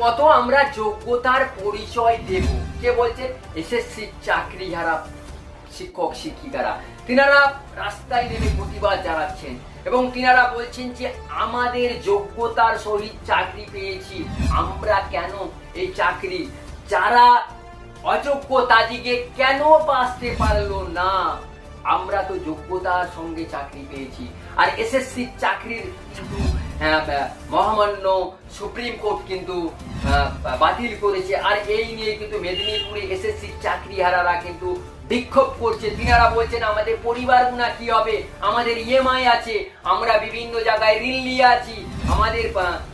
কত আমরা যোগ্যতার পরিচয় দেব? কে বলছেন এসএসসি চাকরি যারা শিক্ষক, শিক্ষিকারা। তিনারা রাস্তায় নেমে প্রতিবাদ জানাচ্ছেন এবং তিনারা বলছেন যে, আমাদের যোগ্যতার সহিত চাকরি পেয়েছি। আমরা কেন এই চাকরি? যারা অযোগ্য তাদিকে কেন বাঁচতে পারল না? আমরা তো যোগ্যতার সঙ্গে চাকরি পেয়েছি। আর এসএসসি চাকরির মহামান্য সুপ্রিম কোর্ট কিন্তু বাতিল করেছে। আর এই নিয়ে কিন্তু মেদিনীপুরে এসএসসি চাকরিহারারা কিন্তু বিক্ষোভ করছে। তিনারা বলছেন, আমাদের পরিবার গুণা কি হবে? আমাদের ইএমআই আছে, আমরা বিভিন্ন জায়গায় ঋণ নিয়ে আছি। আমাদের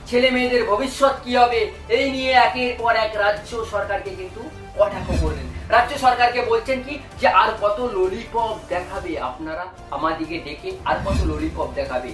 ছেলে মেয়েদের ভবিষ্যৎ কি হবে? এই নিয়ে একের পর এক রাজ্য সরকারকে কিন্তু কটাক্ষ করলেন। রাজ্য সরকারকে বলছেন কি, যে আর কত ললিপপ দেখাবে আপনারা? আমাদিকে ডেকে আর কত ললিপপ দেখাবে?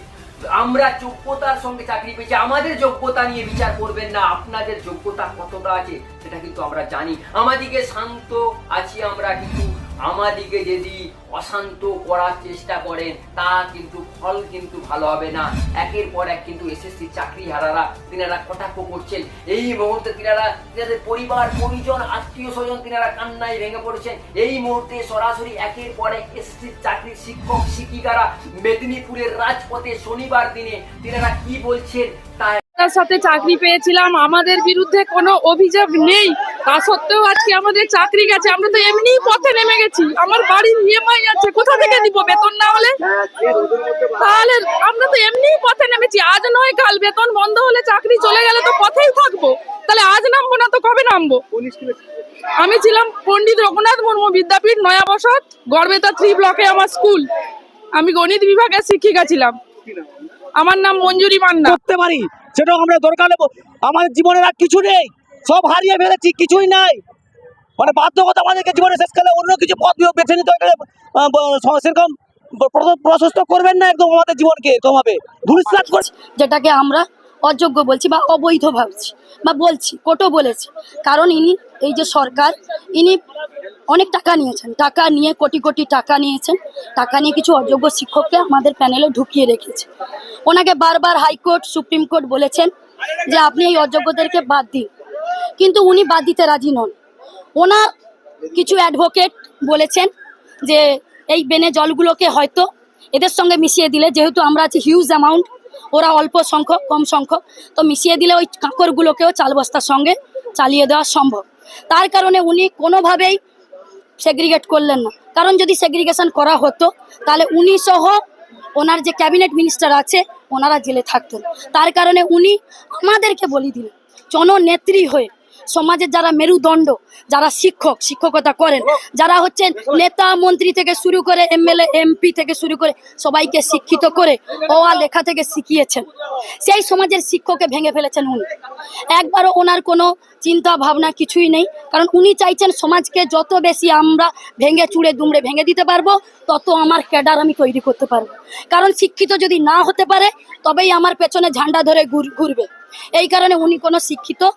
আমরা যোগ্যতার সঙ্গে চাকরি পেয়েছি। আমাদের যোগ্যতা নিয়ে বিচার করবেন না। আপনাদের যোগ্যতা কতটা আছে, সেটা কিন্তু আমরা জানি। আমাদিকে শান্ত আছি আমরা কিন্তু। আমাদিকে যদি অশান্ত করার চেষ্টা করেন, তা কিন্তু ফল কিন্তু ভালো হবে না। একের পর এক কিন্তু এসএসসি চাকরি হারারা তিনারা কটাক্ষ করছেন। এই মুহূর্তে তিনারা, তিনাদের পরিবার, পরিজন, আত্মীয় স্বজন তিনারা কান্নায় ভেঙে পড়েছেন। এই মুহূর্তে সরাসরি একের পর এক এসএসসি চাকরির শিক্ষক, শিক্ষিকারা মেদিনীপুরের রাজপথে শনিবার দিনে তিনারা কি বলছেন তা তার সাথে চাকরি পেয়েছিলাম। আমাদের বিরুদ্ধে কোনো অভিযোগ নেই। তা সত্ত্বেও আজকে আমাদের চাকরি গেছে। আমরা তো এমনিই পথে নেমে গেছি। আমার বাড়ির ইএমআই আছে কোথা থেকে দিব বেতন না হলে? তাহলে আমরা তো এমনিই পথে নেমেছি। আজ নয়, কাল বেতন বন্ধ হলে চাকরি চলে গেলে তো পথেই থাকব। তাহলে আজ নামবো না তো কবে নামবো? আমি ছিলাম পণ্ডিত রঘুনাথ মুর্মু বিদ্যাপীঠ, নয়া বসত, গড়বেতা থ্রি ব্লকে আমার স্কুল। আমি গণিত বিভাগের শিক্ষিকা ছিলাম। আমার নাম মঞ্জুরি মান্না। করতে পারি, সেটাও আমরা দরকার নেব। আমাদের জীবনের আর কিছু নেই। সব হারিয়ে ফেলেছি, কিছুই নাই। মানে বাধ্যকতা আমাদেরকে জীবনে শেষকালে অন্য কিছু পথ বেছে নিতে হবে সেরকম প্রশস্ত করবেন না একদম আমাদের জীবনকে এরকম ভাবে ধূলিসাৎ যেটাকে আমরা অযোগ্য বলছি বা অবৈধ ভাবছি বা বলছি, কোটো বলেছি। কারণ ইনি, এই যে সরকার, ইনি অনেক টাকা নিয়েছেন। টাকা নিয়ে কোটি কোটি টাকা নিয়েছেন। টাকা নিয়ে কিছু অযোগ্য শিক্ষককে আমাদের প্যানেলে ঢুকিয়ে রেখেছে। ওনাকে বারবার হাইকোর্ট, সুপ্রিম কোর্ট বলেছেন যে আপনি এই অযোগ্যদেরকে বাদ দিন। কিন্তু উনি বাদ দিতে রাজি নন। ওনার কিছু অ্যাডভোকেট বলেছেন যে, এই বেনে জলগুলোকে হয়তো এদের সঙ্গে মিশিয়ে দিলে, যেহেতু আমরা আছি হিউজ অ্যামাউন্ট ওরা অল্প সংখ্যক, কম সংখ্যক, তো মিশিয়ে দিলে ওই কাঁকরগুলোকেও চাল বস্তার সঙ্গে চালিয়ে দেওয়া সম্ভব। তার কারণে উনি কোনোভাবেই সেগ্রিগেট করলেন না। কারণ যদি সেগ্রিগেশন করা হতো, তাহলে উনি সহ ওনার যে ক্যাবিনেট মিনিস্টার আছে, ওনারা জেলে থাকতেন। তার কারণে উনি আমাদেরকে বলি দিলেন জননেত্রী হয়ে সমাজের যারা মেরুদণ্ড, যারা শিক্ষক, শিক্ষকতা করেন, যারা হচ্ছেন নেতা, মন্ত্রী থেকে শুরু করে এমএলএ, এমপি থেকে শুরু করে সবাইকে শিক্ষিত করে আ লেখা থেকে শিখিয়েছেন। সেই সমাজের শিক্ষককে ভেঙে ফেলেছেন উনি। একবারও ওনার কোনো চিন্তা, ভাবনা কিছুই নেই, কারণ উনি চাইছেন সমাজকে যত বেশি আমরা ভেঙে চুড়ে, দুমড়ে ভেঙে দিতে পারব, তত আমার ক্যাডার আমি তৈরি করতে পারব। কারণ শিক্ষিত যদি না হতে পারে, তবেই আমার পেছনে ঝান্ডা ধরে ঘুর- ঘুরবে। এই কারণে উনি কোনো শিক্ষিত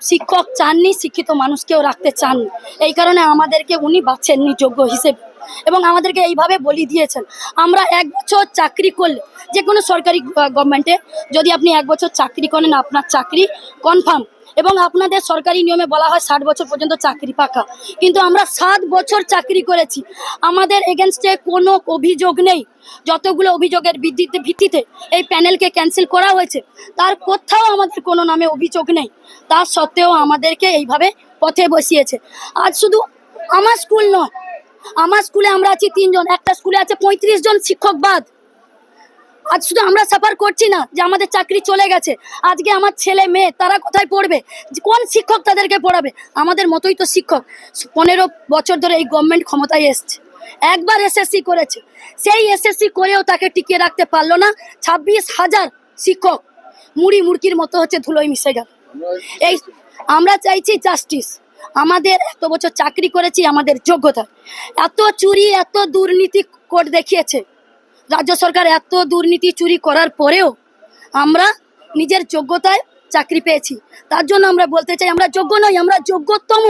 শিক্ষক চাননি, শিক্ষিত মানুষকেও রাখতে চান। এই কারণে আমাদেরকে উনি বাছেননি যোগ্য হিসেবে। এবং আমাদেরকে এইভাবে বলি দিয়েছেন, আমরা এক বছর চাকরি করলে যে কোনো সরকারি গভর্নমেন্টে যদি আপনি এক বছর চাকরি করেন, আপনার চাকরি কনফার্ম এবং আপনাদের সরকারি নিয়মে বলা হয় ষাট বছর পর্যন্ত চাকরি পাকা। কিন্তু আমরা সাত বছর চাকরি করেছি। আমাদের এগেনস্টে কোনো অভিযোগ নেই। যতগুলো অভিযোগের ভিত্তিতে ভিত্তিতে এই প্যানেলকে ক্যান্সেল করা হয়েছে। তার কোথাও আমাদের কোনো নামে অভিযোগ নেই। তা সত্ত্বেও আমাদেরকে এইভাবে পথে বসিয়েছে। আজ শুধু আমার স্কুল নয়, আমার স্কুলে আমরা আছি তিনজন। একটা স্কুলে আছে পঁয়ত্রিশ জন শিক্ষক বাদ। আজ শুধু আমরা সাফার করছি না যে আমাদের চাকরি চলে গেছে। আজকে আমার ছেলে মেয়ে, তারা কোথায় পড়বে? কোন শিক্ষক তাদেরকে পড়াবে? আমাদের মতোই তো শিক্ষক। পনেরো বছর ধরে এই গভর্নমেন্ট ক্ষমতায় এসছে। একবার এসএসসি করেছে। সেই এসএসসি করেও তাকে টিকিয়ে রাখতে পারল না ছাব্বিশ হাজার শিক্ষক। মুড়ি মুড়কির মতো হচ্ছে ধুলোয় মিশে গেল। এই আমরা চাইছি জাস্টিস আমাদের এত বছর চাকরি করেছি, আমাদের যোগ্যতা। এত চুরি, এত দুর্নীতি কোর্ট দেখিয়েছে। রাজ্য সরকার এত দুর্নীতি চুরি করার পরেও আমরা নিজের যোগ্যতায় চাকরি পেয়েছি। তার জন্য আমরা বলতে চাই, আমরা যোগ্য নই, আমরা যোগ্যতম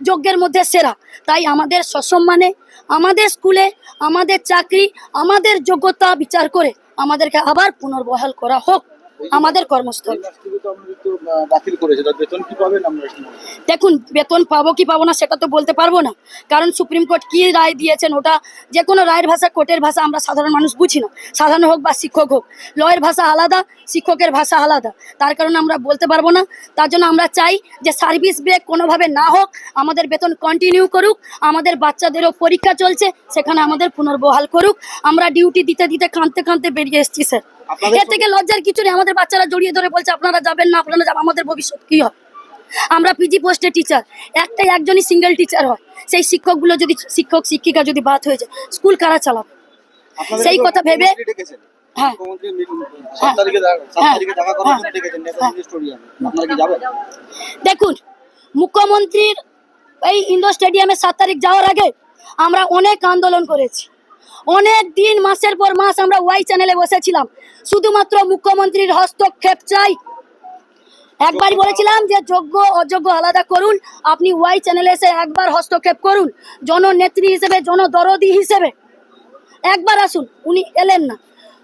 যোগ্যের মধ্যে সেরা। তাই আমাদের সসম্মানে, আমাদের স্কুলে, আমাদের চাকরি, আমাদের যোগ্যতা বিচার করে আমাদেরকে আবার পুনর্বহাল করা হোক। আমাদের কর্মস্থল। দেখুন, বেতন পাবো কি পাবো না সেটা তো বলতে পারব না। কারণ সুপ্রিম কোর্ট কি রায় দিয়েছেন ওটা যে কোনো রায়ের ভাষা, কোর্টের ভাষা আমরা সাধারণ মানুষ বুঝি না। সাধারণ হোক বা শিক্ষক হোক, লয়ের ভাষা আলাদা, শিক্ষকের ভাষা আলাদা। তার কারণে আমরা বলতে পারব না। তার জন্য আমরা চাই যে সার্ভিস ব্রেক কোনোভাবে না হোক, আমাদের বেতন কন্টিনিউ করুক, আমাদের বাচ্চাদেরও পরীক্ষা চলছে, সেখানে আমাদের পুনর্বহাল করুক। আমরা ডিউটি দিতে দিতে কাঁদতে কাঁদতে বেরিয়ে এসেছি, স্যার। এর থেকে লজ্জার কিছু নেই আমাদের বাচ্চারা জড়িয়ে ধরে বলছে আপনারা যাবেন না আপনারা যাবেন আমাদের ভবিষ্যৎ কি হবে? আমরা পিজি পোস্টে টিচার একটাই একজনই সিঙ্গেল টিচার হয়। সেই শিক্ষকগুলো যদি শিক্ষক শিক্ষিকা যদি বাদ হয়ে যায় স্কুল কারা চালাবে? সেই কথা ভেবে হ্যাঁ। হ্যাঁ। হ্যাঁ। দেখুন মুখ্যমন্ত্রীর এই ইন্ডোর স্টেডিয়ামে সাত তারিখ যাওয়ার আগে আমরা অনেক আন্দোলন করেছি। অনেক দিন, মাসের পর মাস আমরা ওয়াই চ্যানেলে বসেছিলাম। শুধুমাত্র মুখ্যমন্ত্রীর হস্তক্ষেপ চাই। একবারই বলেছিলাম যে যোগ্য, অযোগ্য আলাদা করুন। আপনি ওয়াই চ্যানেলে এসে একবার হস্তক্ষেপ করুন। জননেত্রী হিসেবে, জনদরদি হিসেবে। একবার আসুন, উনি এলেন না।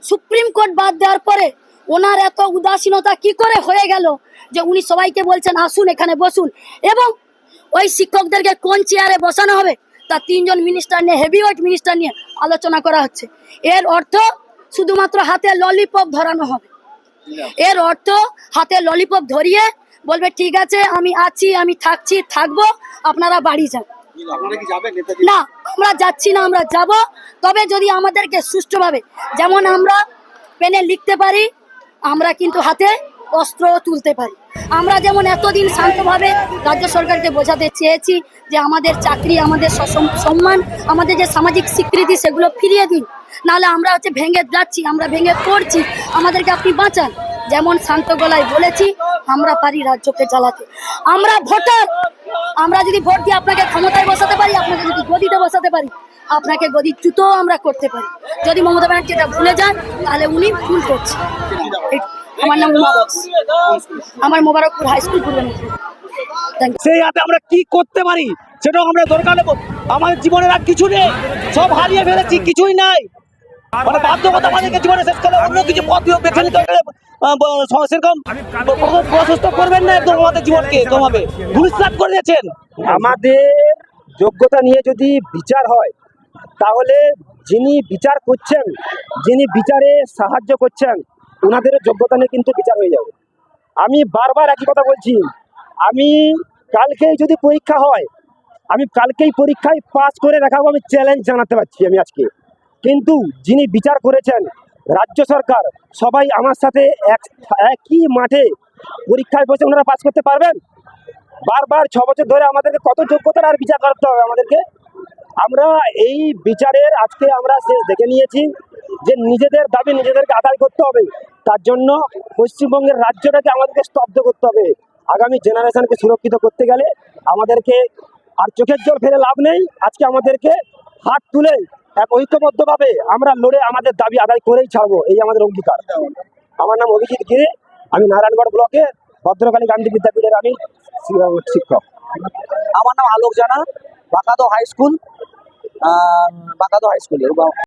সুপ্রিম কোর্ট বাদ দেওয়ার পরে ওনার এত উদাসীনতা কি করে হয়ে গেল যে উনি সবাইকে বলছেন, আসুন এখানে বসুন। এবং ওই শিক্ষকদেরকে কোন চেয়ারে বসানো হবে? তা তিনজন মিনিস্টার নিয়ে হেভিওয়েট মিনিস্টার নিয়ে আলোচনা করা হচ্ছে। এর অর্থ শুধুমাত্র হাতে ললিপপ ধরানো হবে। এর অর্থ হাতে ললিপপ ধরিয়ে বলবে ঠিক আছে আমি আছি আমি থাকছি থাকব আপনারা বাড়ি যান। না আমরা যাচ্ছি না আমরা যাব। তবে যদি আমাদেরকে সুষ্ঠুভাবে যেমন আমরা পেনে লিখতে পারি আমরা কিন্তু হাতে অস্ত্র তুলতে পারি। আমরা যেমন এতদিন শান্তভাবে রাজ্য সরকারকে বোঝাতে চেয়েছি যে আমাদের চাকরি আমাদের সম্মান আমাদের যে সামাজিক স্বীকৃতি সেগুলো ফিরিয়ে দিন। নাহলে আমরা হচ্ছে ভেঙে যাচ্ছি আমরা ভেঙে পড়ছি। আমাদেরকে আপনি বাঁচান। যেমন শান্ত গলায় বলেছি আমরা পারি রাজ্যকে চালাতে আমরা ভোটার! আমরা যদি ভোট দিয়ে আপনাকে ক্ষমতায় বসাতে পারি আপনাকে যদি গদিতে বসাতে পারি আপনাকে গদিচ্যুত আমরা করতে পারি। যদি মমতা ব্যানার্জি এটা ভুলে যান তাহলে উনি ভুল করছে এই- আমার নাম উমা আমার মোবারকপুর হাই স্কুল পূর্ব সেই হাতে আমরা কি করতে পারি সেটাও আমরা দরকার নেব। আমাদের জীবনের আর কিছু নেই। সব হারিয়ে ফেলেছি কিছুই নাই। মানে বাধ্যকতা আমাদেরকে জীবনে শেষ করে অন্য কিছু পথ বেছে নিতে সেরকম। প্রশস্ত করবেন না একদম আমাদের জীবনকে ধূলিসাৎ করে দিয়েছেন। আমাদের যোগ্যতা নিয়ে যদি বিচার হয় তাহলে যিনি বিচার করছেন যিনি বিচারে সাহায্য করছেন ওনাদের যোগ্যতা নিয়ে কিন্তু বিচার হয়ে যাবে। আমি বারবার একই কথা বলছি, আমি কালকেই যদি পরীক্ষা হয়, আমি কালকেই পরীক্ষায় পাস করে দেখাবো, আমি চ্যালেঞ্জ জানাতে পারছি আমি আজকে। কিন্তু যিনি বিচার করেছেন, রাজ্য সরকার, সবাই আমার সাথে এক, একই মাঠে পরীক্ষায় বসে ওনারা পাস করতে পারবেন? বারবার ছ বছর ধরে আমাদেরকে কত যোগ্যতার আর বিচার করতে হবে আমাদেরকে? আমরা এই বিচারের আজকে আমরা শেষ দেখে নিয়েছি। যে নিজেদের দাবি নিজেদেরকে আদায় করতে হবে, তার জন্য পশ্চিমবঙ্গের রাজ্যটাকে আমাদেরকে স্তব্ধ করতে হবে। আগামী জেনারেশনকে সুরক্ষিত করতে গেলে আমাদেরকে আর চোখের জল ফেলে লাভ নেই। আজকে আমাদেরকে হাত তুলে এক ঐক্যবদ্ধভাবে আমরা লড়ে আমাদের দাবি আদায় করেই ছাড়বো, এই আমাদের অঙ্গীকার। আমার নাম অভিজিৎ গিরে, আমি নারায়ণগড় ব্লকে ভদ্রকালী গান্ধী বিদ্যাপীঠের আমি শিক্ষক। আমার নাম Alok Jana, Bankado high school Bankado high স্কুলে